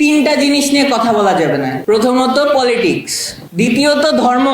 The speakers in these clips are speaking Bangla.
তিনটা জিনিস নিয়ে কথা বলা যাবে না। প্রথমত পলিটিক্স দ্বিতীয়ত ধর্ম।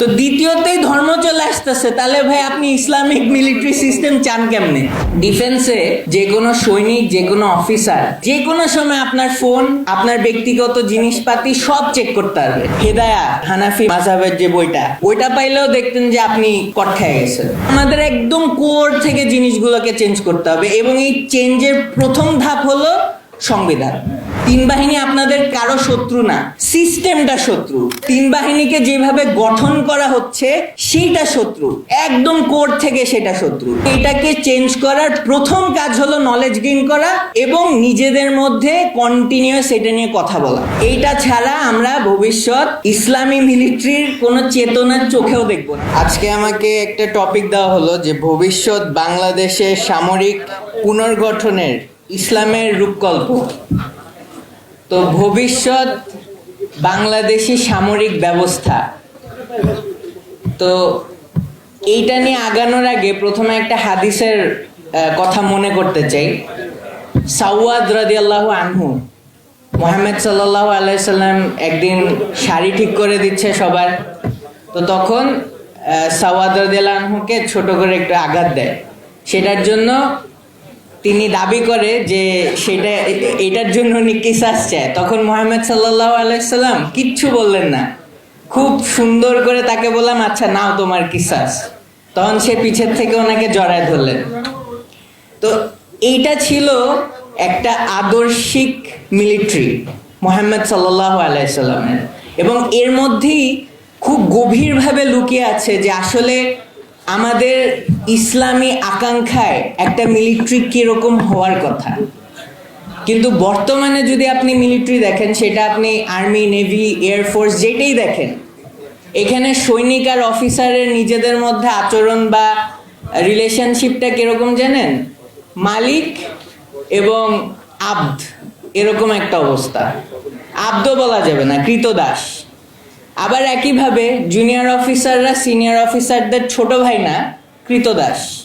তো দ্বিতীয়তেই ধর্ম চলে আসতেছে, তাহলে ভাই আপনি ইসলামিক মিলিটারি সিস্টেম চান কেমনে? ডিফেন্সে যে কোনো সৈনিক যে কোনো অফিসার যে কোনো সময় আপনার ফোন আপনার ব্যক্তিগত জিনিসপাতি সব চেক করতে পারবে হেদায়া হানাফি মাঝাবের যে বইটা ওইটা পাইলেও দেখতেন যে আপনি কঠায় গেছেন আমাদের একদম কোর থেকে জিনিসগুলোকে চেঞ্জ করতে হবে এবং এই চেঞ্জের প্রথম ধাপ হলো সংবিধান। তিন বাহিনী আপনাদের কারও শত্রু না, সিস্টেমটা শত্রু। তিন বাহিনীকে যেভাবে গঠন করা হচ্ছে, সেইটা শত্রু। একদম কোর থেকে সেটা শত্রু। এটাকে চেঞ্জ করার প্রথম কাজ হলো নলেজ গেইন করা এবং নিজেদের মধ্যে কন্টিনিউয়াস এটা নিয়ে কথা বলা। এইটা ছাড়া আমরা ভবিষ্যৎ ইসলামী মিলিটারির কোনো চেতনার চোখেও দেখব না। আজকে আমাকে একটা টপিক দেওয়া হলো যে ভবিষ্যৎ বাংলাদেশের সামরিক পুনর্গঠনের ইসলামের রূপকল্প। তো ভবিষ্যৎ বাংলাদেশি সামরিক ব্যবস্থা। তো এইটা নিয়ে আগানোর আগে প্রথমে একটা হাদিসের কথা মনে করতে চাই। সাওয়াদ রাদিয়াল্লাহ আনহু, মোহাম্মদ সাল্লাহ আলাইসাল্লাম একদিন শাড়ি ঠিক করে দিচ্ছে সবার। তো তখন সাওয়াদ রাদিয়াল্লাহ আনহুকে ছোট করে একটু আঘাত দেয়। সেটার জন্য তিনি দাবি করে যে সেটা, এটার জন্য উনি কিসাস চায় তখন মোহাম্মদ সাল্লাহ আলাইসাল্লাম কিচ্ছু বললেন না। খুব সুন্দর করে তাকে বললাম আচ্ছা নাও তোমার কিসাস তখন সে পিছের থেকে ওনাকে জড়ায় ধরলেন। তো এইটা ছিল একটা আদর্শিক মিলিটারি মোহাম্মদ সাল্লাহ আলাইসাল্লামের এবং এর মধ্যেই খুব গভীরভাবে লুকিয়ে আছে যে আসলে আমাদের ইসলামী আকাঙ্ক্ষায় একটা মিলিটারি কীরকম হওয়ার কথা। কিন্তু বর্তমানে যদি আপনি মিলিটারি দেখেন, সেটা আপনি আর্মি নেভি এয়ারফোর্স যেটাই দেখেন, এখানে সৈনিক আর অফিসারের নিজেদের মধ্যে আচরণ বা রিলেশনশিপটা কীরকম জানেন? মালিক এবং আব্দ, এরকম একটা অবস্থা। আব্দ বলা যাবে না, কৃতদাস। আবার একইভাবে জুনিয়র অফিসাররা সিনিয়র অফিসারদের ছোট ভাই না, কৃতদাস।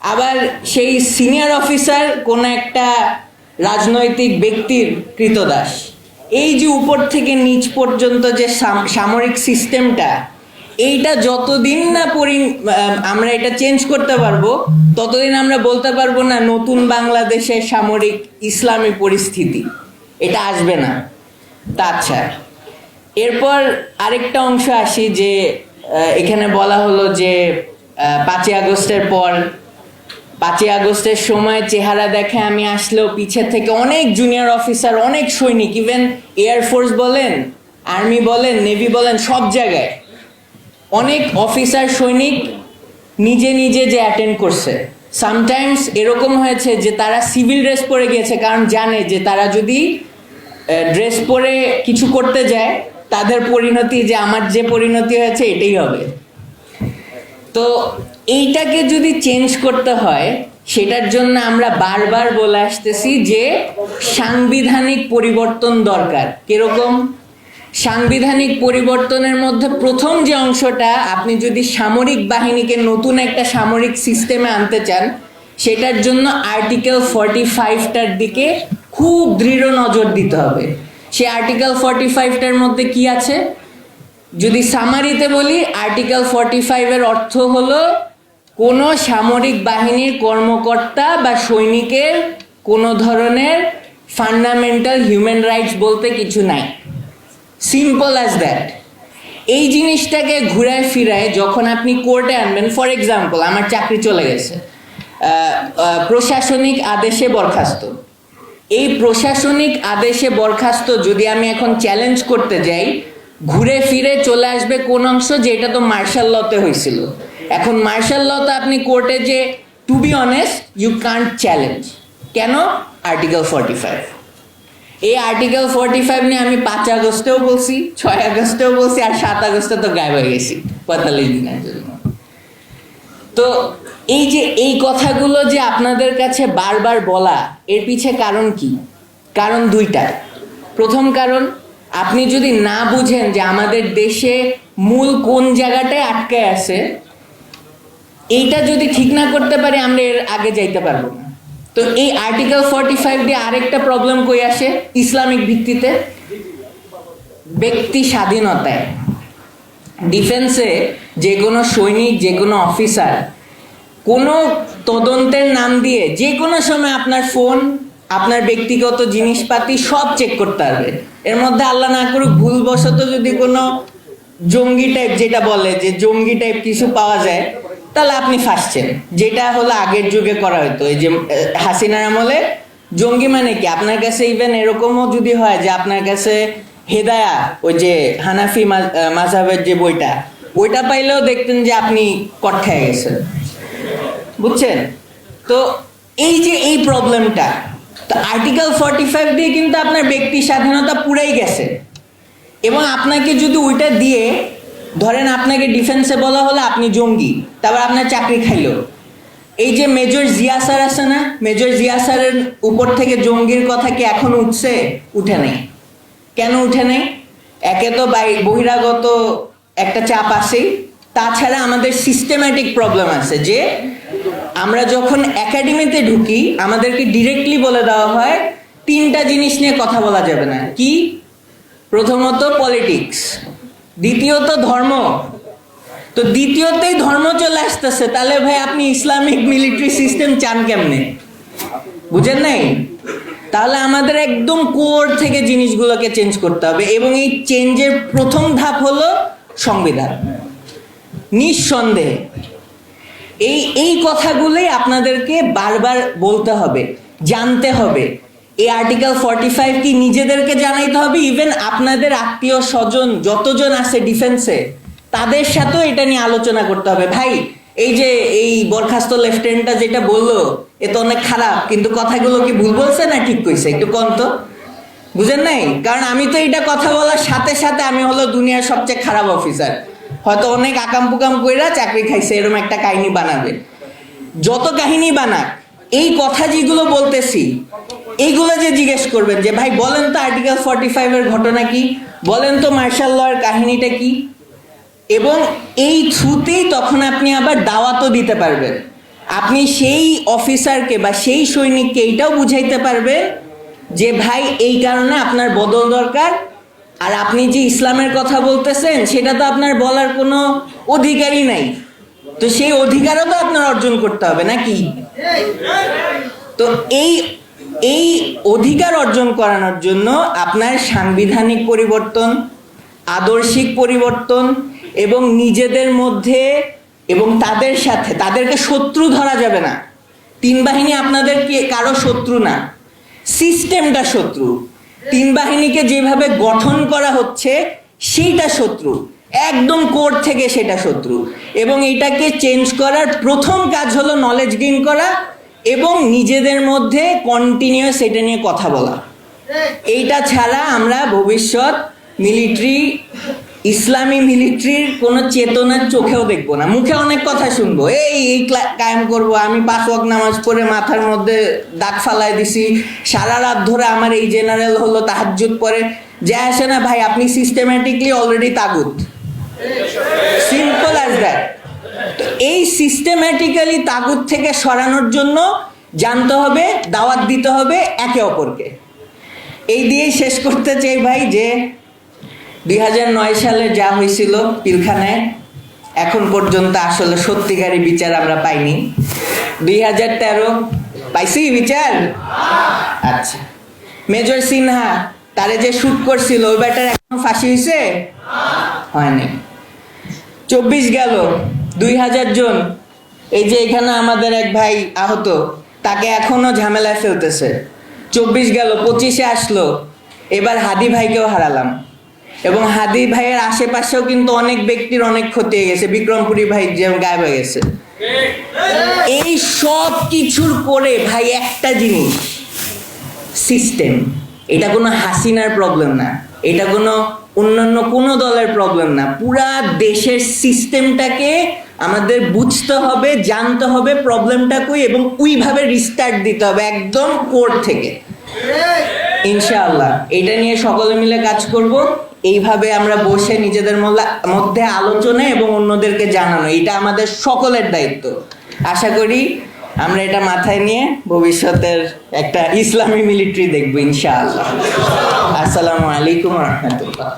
আবার সেই সিনিয়র অফিসার কোন একটা রাজনৈতিক ব্যক্তির কৃতদাস। এই যে উপর থেকে নিচ পর্যন্ত যে সাম- সামরিক সিস্টেমটা এইটা যতদিন না পরি আমরা এটা চেঞ্জ করতে পারব, ততদিন আমরা বলতে পারব না নতুন বাংলাদেশের সামরিক ইসলামী পরিস্থিতি। এটা আসবে না। তা আচ্ছা এরপর আরেকটা অংশ আসি যে এখানে বলা হলো যে পাঁচই আগস্টের পর, পাঁচই আগস্টের সময় চেহারা দেখে আমি আসলেও পিছের থেকে অনেক জুনিয়র অফিসার অনেক সৈনিক ইভেন এয়ারফোর্স বলেন আর্মি বলেন নেভি বলেন, সব জায়গায় অনেক অফিসার সৈনিক নিজে নিজে যে অ্যাটেন্ড করছে। সামটাইমস এরকম হয়েছে যে তারা সিভিল ড্রেস পরে গিয়েছে, কারণ জানে যে তারা যদি ড্রেস পরে কিছু করতে যায় তাদের পরিণতি যে আমার যে পরিণতি হয়েছে এটাই হবে। তো এইটাকে যদি চেঞ্জ করতে হয়, সেটার জন্য আমরা বারবার বলে আসতেছি যে সাংবিধানিক পরিবর্তন দরকার। কীরকম? সাংবিধানিক পরিবর্তনের মধ্যে প্রথম যে অংশটা, আপনি যদি সামরিক বাহিনীকে নতুন একটা সামরিক সিস্টেমে আনতে চান, সেটার জন্য আর্টিকেল ফর্টি ফাইভটার দিকে খুব দৃঢ় নজর দিতে হবে। সে আর্টিকেল ফর্টি ফাইভটার মধ্যে কি আছে? যদি সামারিতে বলি আর্টিকেল ফর্টি ফাইভের অর্থ হলো কোনো সামরিক বাহিনীর কর্মকর্তা বা সৈনিকের কোনো ধরনের ফান্ডামেন্টাল হিউম্যান রাইটস বলতে কিছু নাই। সিম্পল অ্যাজ দ্যাট এই জিনিসটাকে ঘুরায় ফিরায় যখন আপনি কোর্টে আনবেন ফর এক্সাম্পল আমার চাকরি চলে গেছে। প্রশাসনিক আদেশে বরখাস্ত। এই প্রশাসনিক আদেশে বরখাস্ত যদি আমি এখন চ্যালেঞ্জ করতে যাই, ঘুরে ফিরে চলে আসবে কোন অংশ যে এটা তো মার্শাল লতে হয়েছিল। এখন মার্শাল লতে আপনি কোর্টে যে to be honest you can't challenge কেন? আর্টিকেল ফর্টি ফাইভ এই আর্টিকেল ফর্টি ফাইভ নিয়ে আমি পাঁচ আগস্টেও বলছি, ছয় আগস্টেও বলছি, আর সাত আগস্টে তো গায়েব হয়ে গেছি, পঁয়তাল্লিশ দিনের জন্য। তো এই যে এই কথাগুলো যে আপনাদের কাছে বারবার বলা, এর পিছে কারণ কি? কারণ দুইটা। প্রথম কারণ, আপনি যদি না বুঝেন যে আমাদের দেশে মূল কোন জায়গাটায় আটকে আছে, এইটা যদি ঠিক না করতে পারি, আমরা এর আগে যাইতে পারব না। তো এই আর্টিকেল ফর্টি ফাইভ দিয়ে আরেকটা প্রবলেম কই আসে? ইসলামিক ভিত্তিতে। ব্যক্তি স্বাধীনতায়। ডিফেন্সে যে কোনো সৈনিক, যে কোনো অফিসার কোনো তদন্তের নাম দিয়ে যে কোনো সময় আপনার ফোন, আপনার ব্যক্তিগত জিনিসপাতি সব চেক করতে পারবে এর মধ্যে আল্লাহ না করুক, ভুলবশত যদি কোনো জঙ্গি টাইপ যেটা বলে যে জঙ্গি টাইপ কিছু পাওয়া যায়, তাহলে আপনি ফাঁসছেন। যেটা হলো আগের যুগে করা হতো এই যে হাসিনার আমলে জঙ্গি মানে কি? আপনার কাছে ইভেন এরকমও যদি হয় যে আপনার কাছে হেদায়া, ওই যে হানাফি মাযহাবের যে বইটা ওইটা পাইলেও দেখতেন যে আপনি কট খেয়ে গেছেন। বুঝছেন? তো এই যে এই প্রবলেমটা তো আর্টিকেল ফর্টি ফাইভ দিয়ে কিন্তু আপনার ব্যক্তি স্বাধীনতা পুরাই গেছে। এবং আপনাকে যদি ওইটা দিয়ে, ধরেন আপনাকে ডিফেন্সে বলা হলো আপনি জঙ্গি, তারপর আপনার চাকরি খাইলো। এই যে মেজর জিয়া স্যার আছে না, মেজর জিয়া স্যারের উপর থেকে জঙ্গির কথা কি এখন উঠছে? উঠে নেই। কেন উঠে নেই? একে তো বহিরাগত একটা চাপ আছেই। তাছাড়া আমাদের সিস্টেম্যাটিক প্রবলেম আছে যে আমরা যখন একাডেমিতে ঢুকি, আমাদেরকে ডিরেক্টলি বলে দেওয়া হয়, তিনটা জিনিস নিয়ে কথা বলা যাবে না। কি? প্রথমত পলিটিক্স দ্বিতীয়ত ধর্ম। তো দ্বিতীয়তেই ধর্ম চলে আসতেছে, তাহলে ভাই আপনি ইসলামিক মিলিটারি সিস্টেম চান কেমনে? বুঝেন নাই? তাহলে আমাদের একদম কোর থেকে জিনিসগুলোকে চেঞ্জ করতে হবে, এবং এই চেঞ্জের প্রথম ধাপ হলো সংবিধান। নিঃসন্দেহে এই এই কথাগুলোই আপনাদেরকে বারবার বলতে হবে, জানতে হবে। এই আর্টিকেল ফর্টি ফাইভ কি নিজেদেরকে জানাইতে হবে? ইভেন আপনাদের আত্মীয় স্বজন, যতজন আছে ডিফেন্সে তাদের সাথেও এটা নিয়ে আলোচনা করতে হবে। ভাই, এই যে এই বরখাস্ত লেফটেন্যান্টটা যেটা বলল, এ তো অনেক খারাপ, কিন্তু কথাগুলো কি ভুল বলছে না ঠিক কইছে? একটু কম তো। বুঝেন নাই? কারণ আমি তো এটা কথা বলার সাথে সাথে আমি হলো দুনিয়ার সবচেয়ে খারাপ অফিসার হয়তো অনেক আকাম পুকাম কইরা চাকরি খাইছে এরকম একটা কাহিনী বানাবে। যত কাহিনী বানাক, এই কথা যেগুলো বলতেছি এইগুলো যে জিজ্ঞেস করবেন যে, ভাই, বলেন তো আর্টিকেল ফর্টি ফাইভের ঘটনা কি? বলেন তো মার্শাল লয়ের কাহিনীটা কি? এবং এই থ্রুতেই তখন আপনি আবার দাওয়াতও দিতে পারবেন। আপনি সেই অফিসারকে বা সেই সৈনিককে এইটাও বুঝাইতে পারবেন যে, ভাই, এই কারণে আপনার বদল দরকার আর আপনি যে ইসলামের কথা বলতেছেন, সেটা তো আপনার বলার কোনো অধিকারই নাই। তো সেই অধিকারও তো আপনার অর্জন করতে হবে নাকি? তো এই এই অধিকার অর্জন করানোর জন্য আপনার সাংবিধানিক পরিবর্তন, আদর্শিক পরিবর্তন এবং নিজেদের মধ্যে এবং তাদের সাথে, তাদেরকে শত্রু ধরা যাবে না। তিন বাহিনী আপনাদের কারও শত্রু না। সিস্টেমটা শত্রু। তিন বাহিনীকে যেভাবে গঠন করা হচ্ছে, সেইটা শত্রু। একদম কোর থেকে সেটা শত্রু। এবং এটাকে চেঞ্জ করার প্রথম কাজ হলো নলেজ গেইন করা এবং নিজেদের মধ্যে কন্টিনিউয়াস এটা নিয়ে কথা বলা। এইটা ছাড়া আমরা ভবিষ্যৎ মিলিটারি ইসলামী মিলিটারির কোনো চেতনার চোখেও দেখব না, মুখে অনেক কথা শুনব। এই এই কায়েম করব, আমি পাঁচ ওয়াক্ত নামাজ পড়ে মাথার মধ্যে দাগ ফালাই দিছি, সারা রাত ধরে আমার এই জেনারেল হলো, তাহাজ্জুদ পরে। যে আসে না ভাই, আপনি সিস্টেম্যাটিকলি অলরেডি তাগুত। সিম্পল অ্যাজ দ্যাট তো এই সিস্টেম্যাটিক্যালি তাগুত থেকে সরানোর জন্য জানতে হবে, দাওয়াত দিতে হবে একে অপরকে। এই দিয়েই শেষ করতে চাই ভাই যে দুই হাজার নয় সালে যা হয়েছিল পিলখানায়, এখন পর্যন্ত আসলে সত্যিকারী বিচার আমরা পাইনি। দুই হাজার তেরো, পাইছি বিচার? আচ্ছা। মেজর সিনহা, তারে যে শুট করছিল, ওই ব্যাটার এখন ফাঁসি হয়েছে হয়নি। চব্বিশ গেল, দুই হাজার জন। এই যে এখানে আমাদের এক ভাই আহত, তাকে এখনও ঝামেলায় ফেলতেছে। চব্বিশ গেল, পঁচিশে আসলো। এবার হাদি ভাইকেও হারালাম। এবং হাদি ভাইয়ের আশেপাশেও কিন্তু অনেক ব্যক্তির অনেক ক্ষতি হয়ে গেছে। বিক্রমপুরী ভাই যেমন গায়েব হয়ে গেছে। এই সব কিছুর পরে ভাই একটা জিনিস সিস্টেম এটা কোনো হাসিনার প্রবলেম না। এটা কোনো অন্যান্য কোনো দলের প্রবলেম না। পুরা দেশের সিস্টেমটাকে আমাদের বুঝতে হবে, জানতে হবে প্রবলেমটা কই এবং ওইভাবে রিস্টার্ট দিতে হবে একদম কোর থেকে। ইনশাআল্লাহ। এটা নিয়ে সকলে মিলে কাজ করব। এইভাবে আমরা বসে নিজেদের মধ্যে আলোচনা এবং অন্যদেরকে জানানো, এটা আমাদের সকলের দায়িত্ব। আশা করি আমরা এটা মাথায় নিয়ে ভবিষ্যতের একটা ইসলামী মিলিটারি দেখব, ইনশাআল্লাহ। আসসালামু আলাইকুম রহমতুল্লাহ।